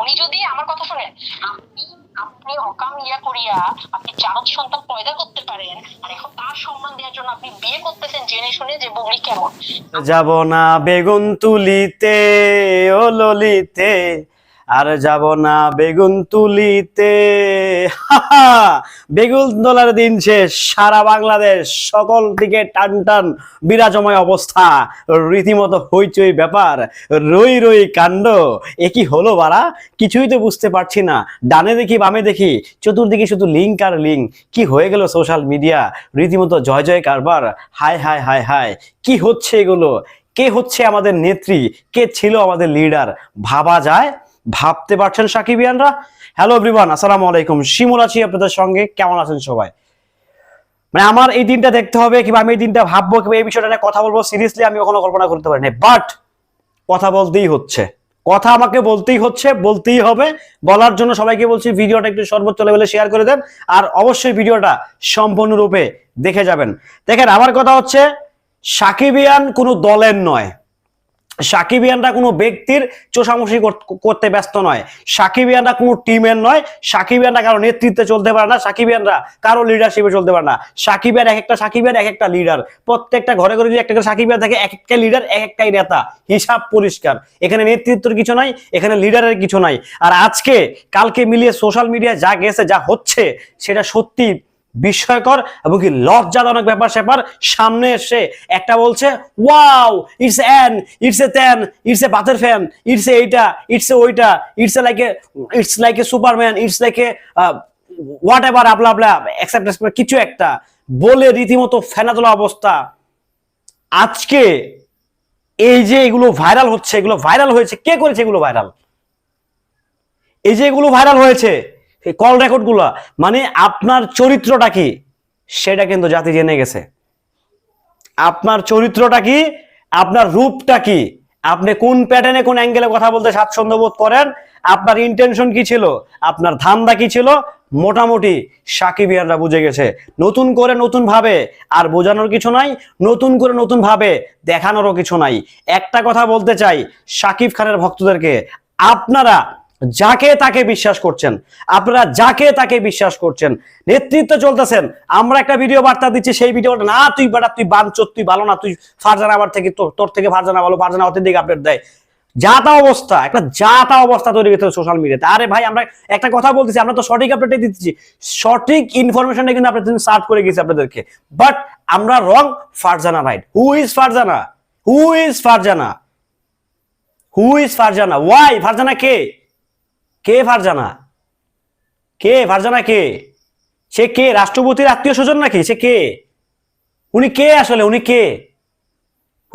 উনি যদি আমার কথা শোনেন, আপনি আপনি অকাম ইয়া করিয়া আপনি জারদ সন্তান পয়দা করতে পারেন, আর এখন তার সম্মান দেওয়ার জন্য আপনি বিয়ে করতেছেন জেনে শুনে যে বগলি কেমন? যাব না বেগুন তুলিতে, ও ললিতে আর যাব না বেগুন তুলিতে। বেগুন তোলার দিন শেষ। সারা বাংলাদেশ, সকল দিকে টান টান বিরাজময় অবস্থা। রীতিমতো হইচই ব্যাপার, রই রই কাণ্ড। এ কি হলো বাড়া? কিছুই তো বুঝতে পারছি না। ডানে দেখি, বামে দেখি, চতুর্দিকে শুধু লিঙ্ক আর লিঙ্ক কি হয়ে গেল সোশ্যাল মিডিয়া রীতিমতো জয় জয় কারবার। হায় হায় হায় হায়, কি হচ্ছে এগুলো? কে হচ্ছে আমাদের নেত্রী? কে ছিল আমাদের লিডার ভাবা যায়? ভাবতে পারছেন সাকিবিয়ানরা? হ্যালো এভরিওয়ান আসসালামু আলাইকুম। শিমুল আছি আপনাদের সঙ্গে। কেমন আছেন সবাই? মানে আমার এই দিনটা দেখতে হবে, কিংবা আমি এই দিনটা ভাববো, কিংবা এই বিষয়টা নিয়ে কথা বলব সিরিয়াসলি আমি কখনো কল্পনা করতে পারি না বাট কথা বলতেই হচ্ছে। কথা আমাকে বলতেই হচ্ছে, বলতেই হবে। বলার জন্য সবাইকে বলছি, ভিডিওটা একটু সর্বোচ্চ লেভেলে শেয়ার করে দেন, আর অবশ্যই ভিডিওটা সম্পূর্ণরূপে দেখে যাবেন। দেখেন, আমার কথা হচ্ছে, সাকিবিয়ান কোনো দলের নয়। সাকিবিয়ানরা কোনো ব্যক্তির চোষামুষি কর- করতে ব্যস্ত নয়। সাকিবিয়ানরা কোনো টিমের নয়। সাকিবিয়ানরা কারও নেতৃত্বে চলতে পারে না। সাকিবিয়ানরা কারও লিডারশিপে চলতে পারে না। সাকিবিয়ান এক একটা সাকিবিয়ান এক একটা লিডার প্রত্যেকটা ঘরে ঘরে যদি একটা সাকিবিয়ান থাকে, এক একটা লিডার এক একটাই নেতা। হিসাব পরিষ্কার। এখানে নেতৃত্বের কিছু নাই, এখানে লিডারের কিছু নাই। আর আজকে কালকে মিলিয়ে সোশ্যাল মিডিয়ায় যা গেছে, যা হচ্ছে, সেটা সত্যি বিস্ময়কর এবং কি লজ্জাজনক ব্যাপার স্যাপার, সামনে এসে একটা বলছে wow it's an it's a tan it's a বাতের ফ্যান ইটস এ এইটা ইটস এ ওইটা it's a like a it's like a Superman it's like a whatever আপলা আপলা অ্যাকসেপ্ট কিছু একটা। বলে রীতিমতো ফেনা তোলা অবস্থা। আজকে এই যে এগুলো ভাইরাল হচ্ছে, এগুলো ভাইরাল হয়েছে, কে করেছে এগুলো ভাইরাল এই যে এগুলো ভাইরাল হয়েছে এই কল রেকর্ডগুলা মানে আপনার চরিত্রটা কি? সেটা কিন্তু জাতি জেনে গেছে। আপনার চরিত্রটা কি? আপনার রূপটা কি? আপনি কোন প্যাটার্নে কোন অ্যাঙ্গেলে কথা বলতে স্বাচ্ছন্দ্য বোধ করেন? আপনার ইন্টেনশন কি ছিল? আপনার ধান্দা কি ছিল? মোটামুটি সাকিবিয়ানরা বুঝে গেছে। নতুন করে নতুন ভাবে আর বোঝানোর কিছু নাই, নতুন করে নতুন ভাবে দেখানোরও কিছু নাই। একটা কথা বলতে চাই, সাকিব খানের ভক্তদেরকে, আপনারা যাকে তাকে বিশ্বাস করছেন, আপনারা যাকে তাকে বিশ্বাস করছেন, নেতৃত্ব চলতেছেন, আমরা একটা ভিডিও বার্তা দিচ্ছি, সেই ভিডিওটা না, তুই বেটা, তুই বাঞ্চত, তুই ভালো না, তুই ফারজানা আমার থেকে, তোর থেকে ফারজানা ভালো, ফারজানা অতীত দিকে আপডেট দেয়। যা তা অবস্থা, একটা যা তা অবস্থা তৈরি করতে সোশ্যাল মিডিয়াতে আরে ভাই, আমরা একটা কথা বলতেছি, আমরা তো সঠিক আপডেট দিচ্ছি। সঠিক ইনফরমেশনটা কিন্তু আপনাদের সার্চ করে গেছি আপনাদেরকে। বাট আমরা wrong Farzana right who is Farzana? Who is Farzana? Who is Farzana? Why Farzana কে? কে ফারজানা? কে? ফারজানা কে? সে কে? রাষ্ট্রপতির আত্মীয় স্বজন নাকি? সে কে? উনি কে আসলে? উনি কে?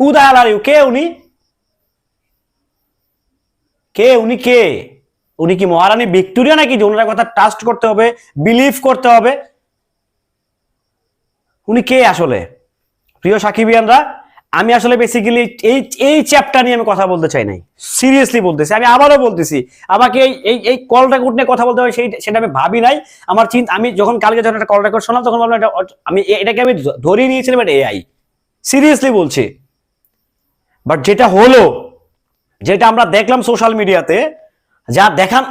হু দা আর ইউ কে উনি? কে? উনি কে? উনি কি মহারানী ভিক্টোরিয়া নাকি যে ওনার কথা ট্রাস্ট করতে হবে বিলিভ করতে হবে? উনি কে আসলে? প্রিয় সাকিবিয়ানরা আমি আসলে বেসিক্যালি এই এই চ্যাপ্টার নিয়ে আমি কথা বলতে চাই নাই। সিরিয়াসলি বলতেছি, আমি আবারও বলতেছি, আমাকে এই এই এই কল রেকর্ড নিয়ে কথা বলতে হবে সেই, সেটা আমি ভাবি নাই। আমার চিন্তা, আমি যখন কালকে যখন একটা কল রেকর্ড শোনাম তখন ভাবলাম এটা আমি এটাকে আমি ধরিয়ে নিয়েছিলাম এটা এআই সিরিয়াসলি বলছি। বাট যেটা হলো, যেটা আমরা দেখলাম সোশ্যাল মিডিয়াতে যা দেখান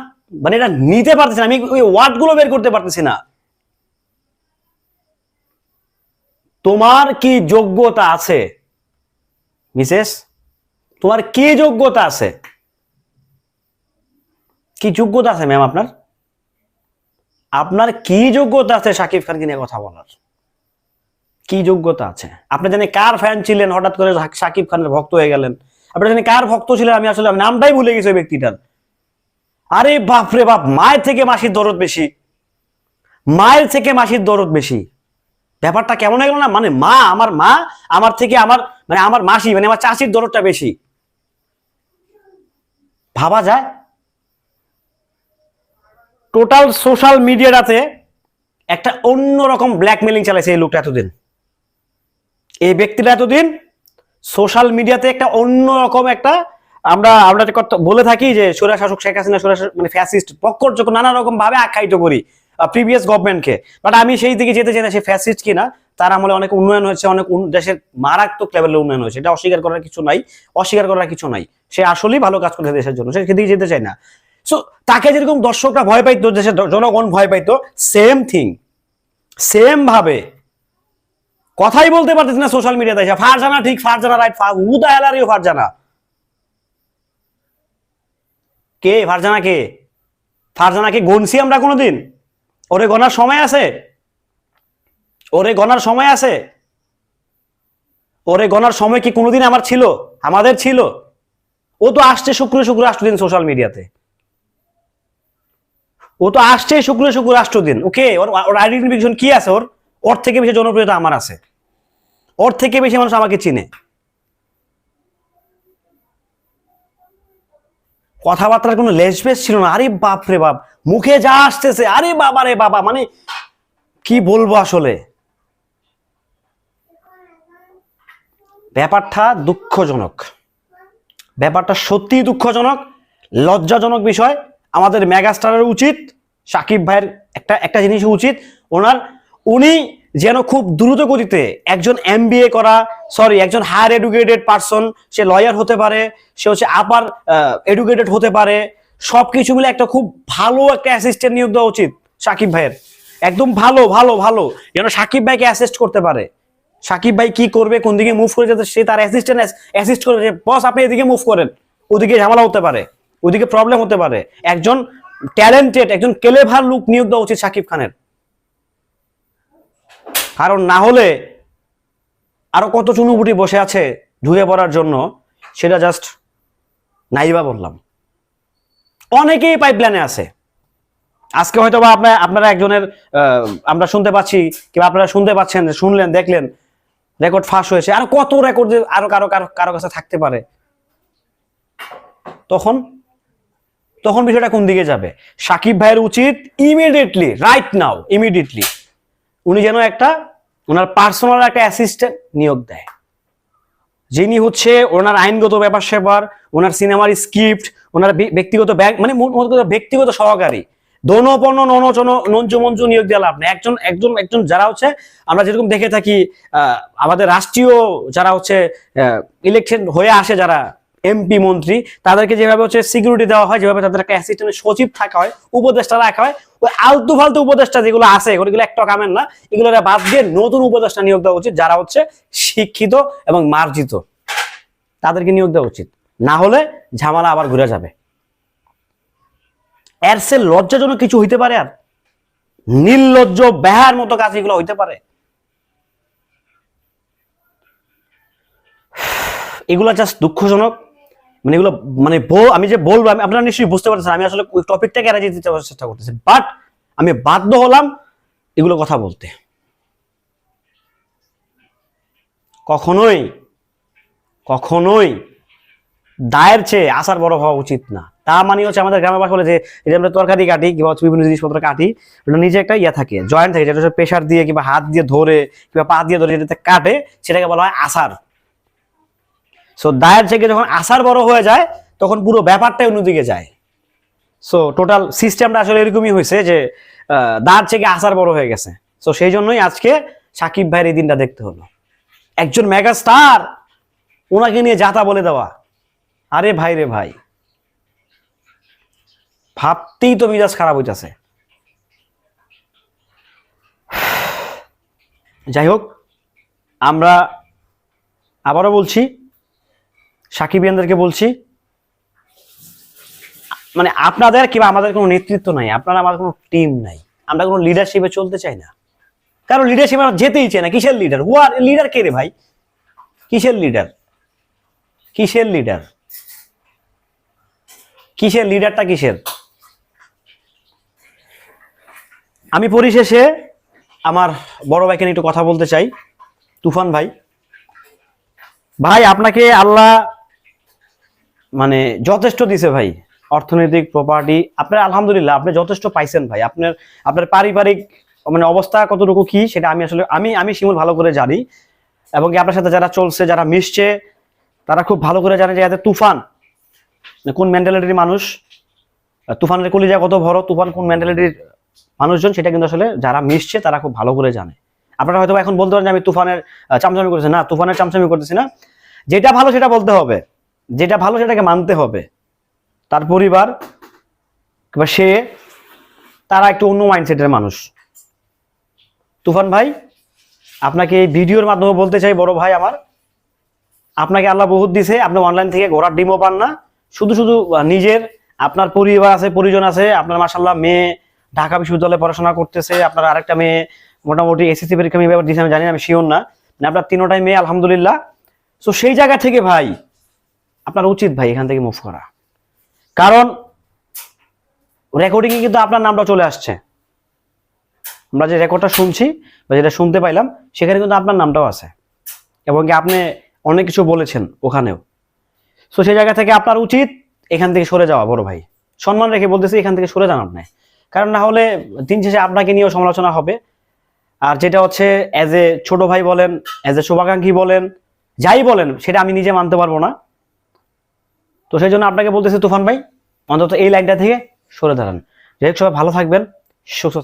মানে এটা নিতে পারতেছি না, আমি ওই ওয়ার্ডগুলো বের করতে পারতেছি না। তোমার কি যোগ্যতা আছে? মিসেস, তোমার কি যোগ্যতা আছে? কি যোগ্যতা আছে ম্যাম আপনার? আপনার কি যোগ্যতা আছে সাকিব খানকে নিয়ে কথা বলার? কি যোগ্যতা আছে? আপনি জানি কার ফ্যান ছিলেন? হঠাৎ করে সাকিব খানের ভক্ত হয়ে গেলেন। আপনি জানি কার ভক্ত ছিলেন? আমি আসলে নামটাই ভুলে গেছি ওই ব্যক্তিটার। আরে বাপ রে বাপ, মায়ের থেকে মাসির দরদ বেশি। মায়ের থেকে মাসির দরদ বেশি। ব্যাপারটা কেমন হয়ে গেল না? মানে মা, আমার মা, আমার থেকে আমার মানে আমার মাসি মানে আমার চাষির দরদটা বেশি। ভাবা যায়? টোটাল সোশ্যাল মিডিয়াটাতে একটা অন্যরকম ব্ল্যাকমেলিং চালাইছে এই লোকটা এতদিন। এই ব্যক্তিটা এতদিন সোশ্যাল মিডিয়াতে একটা অন্যরকম একটা, আমরা আমরা বলে থাকি যে সুরা শাসক শেখ হাসিনা, সুরা মানে ফ্যাসিস্ট পক্কর যখন নানা রকম ভাবে আখ্যায়িত করি। প্রিভিয়াস গভর্নমেন্টকে বাট আমি সেই দিকে যেতে চাই না, সে ফ্যাসিস্ট কিনা, তার আমলে অনেক উন্নয়ন হয়েছে, অনেক দেশের মারাত্মক লেভেলের উন্নয়ন হয়েছে। এটা অস্বীকার করার কিছু নাই, অস্বীকার করার কিছু নাই। সে আসলেই ভালো কাজ করেছে দেশের জন্য, সে সেদিকে যেতে চাই না। সো তাকে যেরকম দর্শকরা ভয় পাইতো, দেশের জনগণ ভয় পাইতো সেম থিং সেম ভাবে। কথাই বলতে পারতেছি না সোশ্যাল মিডিয়াতে এসে, ফারজানা ঠিক, Farzana right who the hell are you Farzana? কে ফারজানা কে? গনছি আমরা কোনোদিন? ওরে গনার সময় আছে? ওরে গনার সময় আছে? ওরে গনার সময় কি কোনোদিন আমার ছিল? আমাদের ছিল? ও তো আসছে শুক্র শুক্র রাষ্ট্রদিন সোশ্যাল মিডিয়াতে ও তো আসছে শুক্র শুক্র রাষ্ট্রদিন। ওকে, ওর ওর আইডেন্টিফিকেশন কি আছে ওর? ওর থেকে বেশি জনপ্রিয়তা আমার আছে। ওর থেকে বেশি মানুষ আমাকে চিনে। কথাবার্তার কোনো লেসবেস ছিল না। আরে বাপ রে বাপ, মুখে যা আসতেছে, আরে বাবা রে বাবা মানে কি বলব আসলে? ব্যাপারটা দুঃখজনক। ব্যাপারটা সত্যিই দুঃখজনক, লজ্জাজনক বিষয়। আমাদের মেগাস্টারের উচিত, সাকিব ভাইয়ের একটা একটা জিনিস উচিত। ওনার, উনি যেন খুব দ্রুত গতিতে একজন এম করা সরি একজন হায়ার এডুকেটেড পারসন সে লয়ার হতে পারে, সে হচ্ছে আপার এডুকেটেড হতে পারে সব কিছু মিলে একটা খুব ভালো একটা অ্যাসিস্ট্যান্ট নিয়োগ দেওয়া উচিত সাকিব ভাইয়ের। একদম ভালো ভালো ভালো। যেন সাকিব ভাইকে অ্যাসিস্ট করতে পারে। সাকিব ভাই কি করবে, কোন দিকে মুভ করে যাতে সে তার অ্যাসিস্ট্যান্ট অ্যাসিস্ট করে বস আপনি এদিকে মুভ করেন, ওদিকে ঝামেলা হতে পারে, ওদিকে প্রবলেম হতে পারে। একজন ট্যালেন্টেড একজন কেলেভার লুক নিয়োগ দেওয়া উচিত সাকিব খানের। কারণ না হলে আরও কত চুনুপুটি বসে আছে ঢুকে পড়ার জন্য, সেটা জাস্ট নাইবা বললাম। অনেকেই পাইপলাইনে আছে। আজকে হয়তো বা আপনার আপনারা একজনের আমরা শুনতে পাচ্ছি, কিংবা আপনারা শুনতে পাচ্ছেন, শুনলেন, দেখলেন রেকর্ড ফাঁস হয়েছে। আর কত রেকর্ড আরও কারও কারও কারও কাছে থাকতে পারে। তখন তখন বিষয়টা কোন দিকে যাবে? সাকিব ভাইয়ের উচিত ইমিডিয়েটলি রাইট নাও ইমিডিয়েটলি উনি যেন একটা, ওনার পার্সোনাল একটা অ্যাসিস্ট্যান্ট নিয়োগ দেয়। যিনি হচ্ছে ওনার আইনগত ব্যাপার সেবার, ওনার সিনেমার স্ক্রিপ্ট ওনার ব্যক্তিগত ব্যাগ মানে ব্যক্তিগত সহকারী। দনপন্ন ননচন নঞ্চু মঞ্চু নিয়োগ দিয়ে লাভ নেই। একজন একজন একজন যারা হচ্ছে, আমরা যেরকম দেখে থাকি আমাদের রাষ্ট্রীয় যারা হচ্ছে ইলেকশন হয়ে আসে যারা এমপি মন্ত্রী, তাদেরকে যেভাবে হচ্ছে সিকিউরিটি দেওয়া হয়, যেভাবে তাদের একটা অ্যাসিস্ট্যান্ট সচিব থাকা হয়, উপদেষ্টা রাখা হয়, ওই আলতু ফালতু উপদেষ্টা যেগুলো আছে ওগুলো একটা কামেন না এগুলো বাদ দিয়ে নতুন উপদেষ্টা নিয়োগ দেওয়া উচিত, যারা হচ্ছে শিক্ষিত এবং মার্জিত। তাদেরকে নিয়োগ দেওয়া উচিত। না হলে ঝামেলা আবার ঘুরে যাবে। এর সে লজ্জাজনক কিছু হইতে পারে আর? নির্লজ্জ, বেহার মতো কাজ এগুলো হইতে পারে? এগুলো জাস্ট দুঃখজনক। মানে এগুলো মানে আমি যে বলব, আমি, আপনারা নিশ্চয়ই বুঝতে পারছেন, আমি আসলে ওই টপিকটাকে এড়াই দিতে চেষ্টা করতেছি। বাট আমি বাধ্য হলাম এগুলো কথা বলতে। কখনোই কখনোই দায়ের চেয়ে আসার বড় হওয়া উচিত না। তা মানে হচ্ছে আমাদের গ্রামের বাসা বলে যে, এই যে আমরা তরকারি কাটি কিংবা বিভিন্ন জিনিসপত্র কাটি, ওটা নিজে একটা ইয়া থাকে জয়েন্ট থাকে, যেটা প্রেশার দিয়ে কিংবা হাত দিয়ে ধরে কিংবা পা দিয়ে ধরে যেটাতে কাটে, সেটাকে বলা হয় আসার সো দায়ের থেকে যখন আসার বড় হয়ে যায়, তখন পুরো ব্যাপারটাই অন্যদিকে যায়। সো টোটাল সিস্টেমটা আসলে এরকমই হয়েছে যে দাঁড় থেকে আসার বড় হয়ে গেছে। সো সেই জন্যই আজকে সাকিব ভাইয়ের এই দিনটা দেখতে হলো। একজন মেগা স্টার ওনাকে নিয়ে যাতা বলে দেওয়া। আরে ভাই রে ভাই। ভাবতেই তো মিজাজ খারাপ হইতাছে। যাই হোক, আমরা আবারও বলছি সাকিবিয়ানদেরকে বলছি মানে আপনাদের কিংবা আমাদের কোনো নেতৃত্ব নাই, আপনারা আমাদের কোনো টিম নাই, আমরা কোনো লিডারশিপে চলতে চাই না। কারণ লিডারশিপ আমরা যেতেই চাই না, কিসের লিডার হুয়ার লিডার কে রে ভাই? কিসের লিডার কিসের লিডার কিসের লিডারটা কিসের? আমি পরিশেষে আমার বড় ভাইকে নিয়ে একটু কথা বলতে চাই। তুফান ভাই। ভাই, আপনাকে আল্লাহ মানে যথেষ্ট দিছে ভাই। অর্থনৈতিক প্রপার্টি আপনার আলহামদুলিল্লাহ, আপনি যথেষ্ট পাইছেন ভাই। আপনার আপনার পারিবারিক মানে অবস্থা কতটুকু কি, সেটা আমি আসলে, আমি আমি শিমুল ভালো করে জানি। এবং কি আপনার সাথে যারা চলছে, যারা মিশছে, তারা খুব ভালো করে জানে যে এতে তুফান। কোন মেন্টালিটির মানুষ, তুফানের কলিজা কত বড়, তুফান কোন মেন্টালিটির মানুষজন, সেটা কিন্তু আসলে যারা মিশছে, তারা খুব ভালো করে জানে। আপনারা হয়তো এখন বলতে পারেন যে আমি তুফানের চামচামি করতেছি। না, তুফানের চামচামি করতেছি না। যেটা ভালো সেটা বলতে হবে। যেটা ভালো সেটাকে মানতে হবে। তার পরিবার কিংবা সে তারা একটু অন্য মাইন্ডসেটের মানুষ। তুফান ভাই আপনাকে এই ভিডিওর মাধ্যমে বলতে চাই বড় ভাই আমার আপনাকে আল্লাহ বহুত দিছে আপনি অনলাইন থেকে ঘোরার ডিমও পান না। শুধু শুধু নিজের আপনার পরিবার আছে পরিজন আছে আপনার মাসাল্লাহ মেয়ে ঢাকা বিশ্ববিদ্যালয়ে পড়াশোনা করতেছে আপনার আরেকটা মেয়ে মোটামুটি এসএসসি পরীক্ষা আমি এবার দিয়েছি আমি জানি না, আমি শিওর না। মানে আপনার তিনোটাই মেয়ে আলহামদুলিল্লাহ। তো সেই জায়গা থেকে ভাই আপনার উচিত ভাই এখান থেকে মুভ করা। কারণ রেকর্ডিংয়ে কিন্তু আপনার নামটা চলে আসছে। আমরা যে রেকর্ডটা শুনছি বা যেটা শুনতে পাইলাম, সেখানে কিন্তু আপনার নামটাও আছে। এবং কি আপনি অনেক কিছু বলেছেন ওখানেও। সো সেই জায়গা থেকে আপনার উচিত এখান থেকে সরে যাওয়া, বড় ভাই। সম্মান রেখে বলতেছি, এখান থেকে সরে যান আপনি। কারণ না হলে দিন শেষে আপনাকে নিয়েও সমালোচনা হবে। আর যেটা হচ্ছে অ্যাজ এ ছোট ভাই বলেন অ্যাজ এ শুভাকাঙ্ক্ষী বলেন, যাই বলেন, সেটা আমি নিজে মানতে পারব না। তো সেই জন্য আপনাকে বলতেছি, তুফান ভাই, অন্তত এই লাইনটা থেকে সরে দাঁড়ান। যাই হোক, সবাই ভালো থাকবেন, সুস্থ